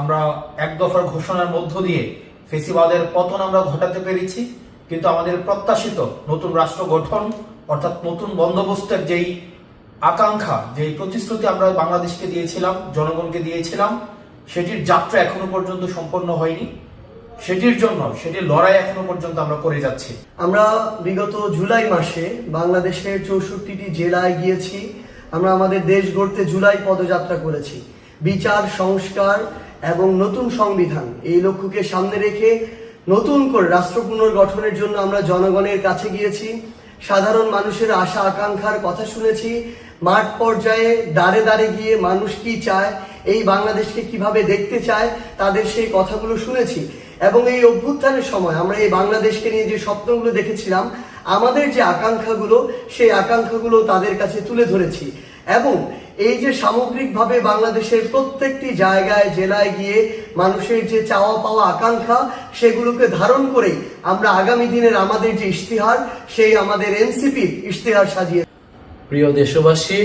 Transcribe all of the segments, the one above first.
আমরা এক দফার ঘোষণার মধ্য দিয়ে ফেসিবাদের পতন আমরা ঘটাতে পেরেছি, কিন্তু আমাদের প্রত্যাশিত নতুন রাষ্ট্র গঠন, অর্থাৎ নতুন বন্দোবস্তের যেই আকাঙ্ক্ষা, যেই প্রতিশ্রুতি আমরা বাংলাদেশকে দিয়েছিলাম, জনগণকে দিয়েছিলাম, সেটির যাত্রা এখনও পর্যন্ত সম্পন্ন হয়নি। সেটির জন্য, সেটির লড়াই এখনও পর্যন্ত আমরা করে যাচ্ছি। আমরা বিগত জুলাই মাসে বাংলাদেশের চৌষট্টিটি জেলায় গিয়েছি। আমরা আমাদের দেশ গড়তে জুলাই পদযাত্রা করেছি। বিচার, সংস্কার এবং নতুন সংবিধান। এই লক্ষ্যকে সামনে রেখে নতুন করে রাষ্ট্র পুনর্গঠনের জন্য আমরা জনগণের কাছে গিয়েছি, সাধারণ মানুষের আশা আকাঙ্ক্ষার কথা শুনেছি, মাঠ পর্যায়ে দাঁড়ে দাঁড়ে গিয়ে মানুষ কি চায়, এই বাংলাদেশকে কীভাবে দেখতে চায়, তাদের সেই কথাগুলো শুনেছি। এবং এই অভ্যুত্থানের সময় আমরা এই বাংলাদেশকে নিয়ে যে স্বপ্নগুলো দেখেছিলাম, আমাদের যে আকাঙ্ক্ষাগুলো, সেই আকাঙ্ক্ষাগুলো তাদের কাছে তুলে ধরেছি। এবং এই যে সামগ্রিকভাবে বাংলাদেশের প্রত্যেকটি জায়গায়, জেলায় গিয়ে মানুষের যে চাওয়া পাওয়া আকাঙ্ক্ষা, সেগুলোকে ধারণ করেই আমরা আগামী দিনের আমাদের যে ইশতেহার, সেই আমাদের এনসিপির ইশতেহার সাজিয়ে প্রিয় দেশবাসী,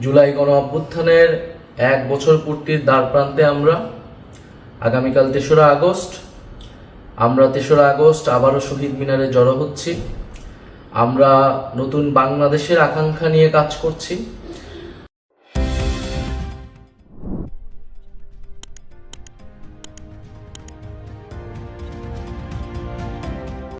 জুলাই গণ অভ্যুত্থানের এক বছর পূর্তির দ্বার প্রান্তে আমরা, আগামীকাল তেসরা আগস্ট, আমরা তেসরা আগস্ট আবারও শহীদ মিনারে জড়ো হচ্ছি। আমরা নতুন বাংলাদেশের আকাঙ্ক্ষা নিয়ে কাজ করছি।